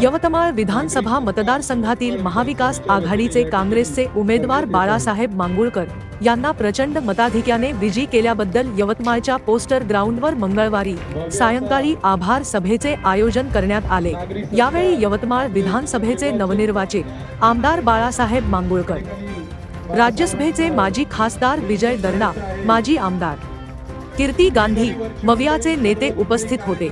यवतमाळ विधानसभा मतदारसंघातील महाविकास आघाडीचे काँग्रेसचे उमेदवार बाळासाहेब मांगुळकर यांना प्रचंड मताधिक्याने विजयी केल्याबद्दल यवतमाळच्या पोस्टर ग्राउंडवर मंगळवारी सायंकाळी आभार सभेचे आयोजन करण्यात आले. यावेळी यवतमाळ विधानसभेचे नवनिर्वाचित आमदार बाळासाहेब मांगुळकर राज्यसभेचे माजी खासदार विजय दर्डा माजी आमदार कीर्ती गांधी मवियाचे नेते उपस्थित होते.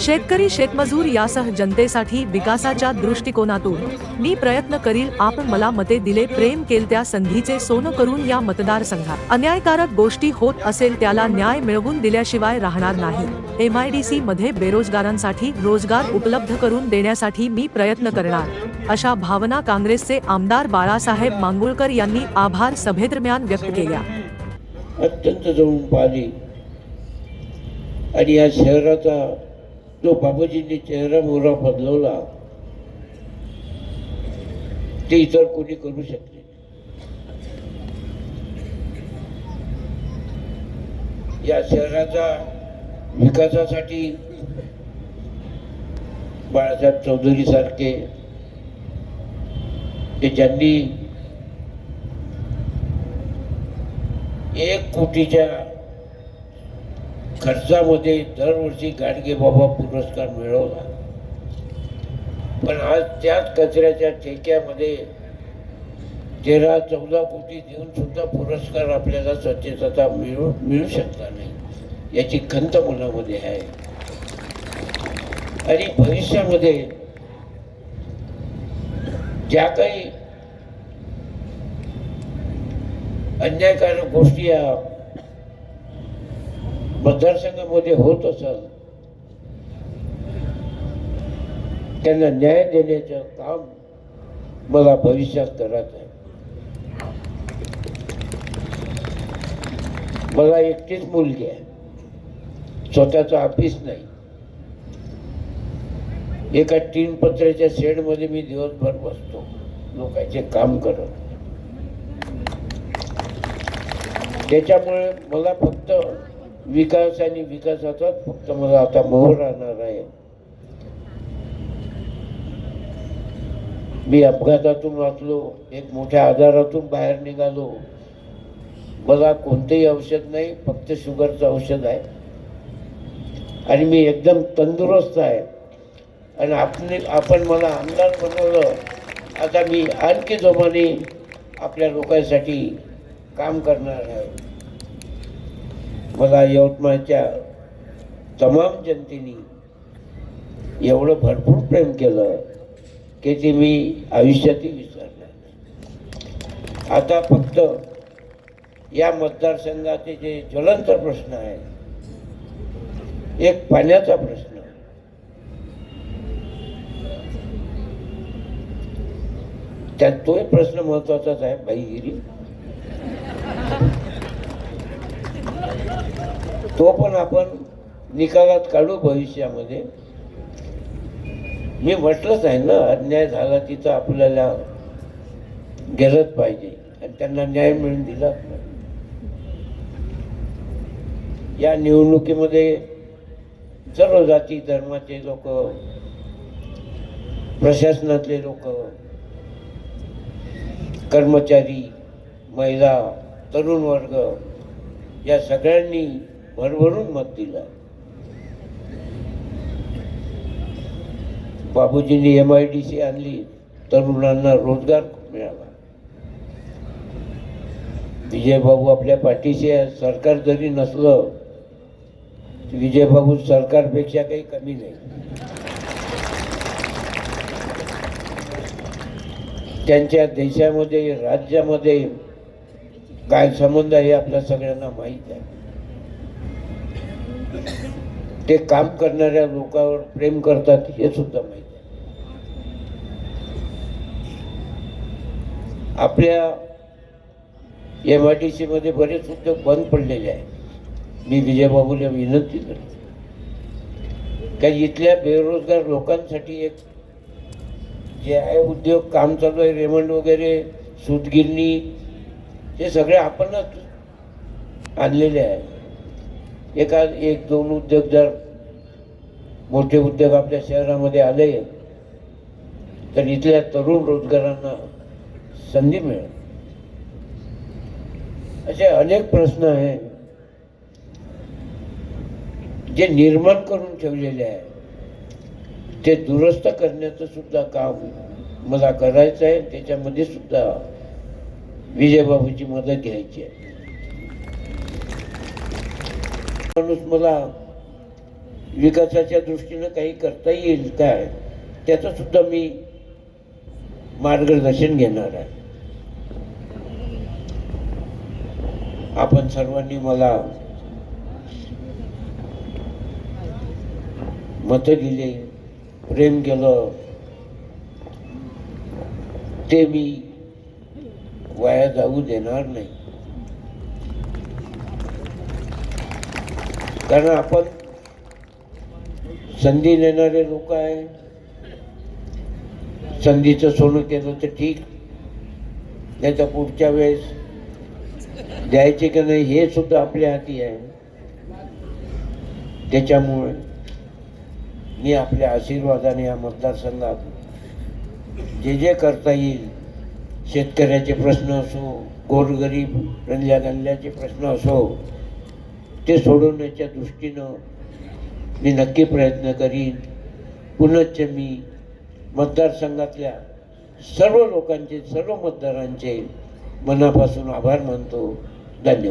शेतकरी शेतमजूर यासह जनतेसाठी विकासाच्या दृष्टिकोनातून मी प्रयत्न करील आपण मला मते दिले प्रेम केल त्या संधीचे सोनं करून या मतदारसंघात. अन्यायकारक गोष्टी होत असेल त्याला न्याय मिळवून दिल्याशिवाय राहणार नाही. एम आय डी मध्ये बेरोजगारांसाठी रोजगार उपलब्ध करून देण्यासाठी मी प्रयत्न करणार. अशा भावना काँग्रेसचे आमदार बाळासाहेब मांगुळकर यांनी आभार सभेदरम्यान व्यक्त केल्या. अत्यंत जवळून पाहिली. आणि या शहराचा तो बाबाजींनी चेहरा मोहरा बदलवला. ते इतर कोणी करू शकले या शहराचा विकासासाठी बाळासाहेब चौधरी सारखे ते ज्यांनी एक कोटीच्या खर्चामध्ये दरवर्षी गाडगे बाबा पुरस्कार मिळवला. पण आज त्याच कचऱ्याच्या ठेक्यामध्ये तेरा चौदा कोटी देऊन सुद्धा पुरस्कार आपल्याला स्वच्छता मिळू मिळू शकता नाही. याची खंत मनामध्ये आहे. आणि भविष्यामध्ये ज्या काही अन्यायकारक गोष्टी या मतदारसंघामध्ये होत असल त्यांना न्याय देण्याचं काम मला भविष्यात करायचं आहे. मला एकटीच मुलगी आहे. स्वतःचं ऑफिस नाही. एका तीन पत्र्याच्या शेडमध्ये मी दिवसभर बसतो. लोकांचे काम करत. त्याच्यामुळे मला फक्त विकास आणि विकासाचाच फक्त मला आता मोह राहणार आहे. मी अपघातातून वाचलो एक मोठ्या आजारातून बाहेर निघालो. मला कोणतेही औषध नाही फक्त शुगरचं औषध आहे. आणि मी एकदम तंदुरुस्त आहे. आणि आपण आपण मला आमदार बनवलं. आता मी आणखी जोमाने आपल्या लोकांसाठी काम करणार आहे. मला यवतमाळच्या तमाम जनतेने एवढं भरपूर प्रेम केलं की ते मी आयुष्यातही विसरणार आता फक्त या मतदारसंघाचे जे ज्वलंत प्रश्न आहे एक पाण्याचा प्रश्न. त्यात तोही प्रश्न महत्वाचाच आहे बाईगिरी तो पण आपण निकालात काढू भविष्यामध्ये. मी म्हटलंच आहे ना अन्याय झाला तिथं आपल्याला गेलंच पाहिजे. आणि त्यांना न्याय मिळून दिलाच नाही. या निवडणुकीमध्ये सर्व जाती धर्माचे लोक प्रशासनातले लोक कर्मचारी महिला तरुण वर्ग या सगळ्यांनी भरभरून मत दिलं. बाबूजींनी एम आय डी सी आणली तरुणांना रोजगार मिळाला. विजयबाबू आपल्या पाठीशी सरकार जरी नसलं विजयबाबू सरकारपेक्षा काही कमी नाही. त्यांच्या देशामध्ये राज्यामध्ये काय संबंध आहे हे आपल्या सगळ्यांना माहीत आहे. ते काम करणाऱ्या लोकांवर प्रेम करतात हे सुद्धा माहीत आहे. आपल्या एम आय डी सीमध्ये बरेच उद्योग बंद पडलेले आहेत. मी विजयबाबूला विनंती करतो. का इथल्या बेरोजगार लोकांसाठी एक जे आहे उद्योग काम चालू आहे रेमंड वगैरे सूतगिरणी हे सगळे आपणच आणलेले आहे एका एक दोन उद्योग जर मोठे उद्योग आपल्या शहरामध्ये आले तर इथल्या तरुण रोजगारांना संधी मिळेल. असे अनेक प्रश्न आहेत जे निर्माण करून ठेवलेले आहे ते दुरुस्त करण्याचं सुद्धा काम मला करायचं आहे त्याच्यामध्ये सुद्धा विजयबाबूची मदत घ्यायची आहे. माणूस मला विकासाच्या दृष्टीनं काही करता येईल काय त्याचं सुद्धा मी मार्गदर्शन घेणार आहे. आपण सर्वांनी मला मत दिले प्रेम केलं ते मी वाया जाऊ देणार नाही. कारण आपण संधी देणारे लोक आहे. संधीचं सोनं केलं तर ठीक. त्याचा पुढच्या वेळेस द्यायचे की नाही हे सुद्धा आपल्या हाती आहे. त्याच्यामुळे मी आपल्या आशीर्वादाने या मतदारसंघात जे जे करता येईल शेतकऱ्याचे प्रश्न असो गोरगरीब रंजल्या गल्ल्याचे प्रश्न असो ते सोडवण्याच्या दृष्टीनं मी नक्की प्रयत्न करीन. पुनश्च मी मतदारसंघातल्या सर्व लोकांचे सर्व मतदारांचे मनापासून आभार मानतो. धन्यवाद.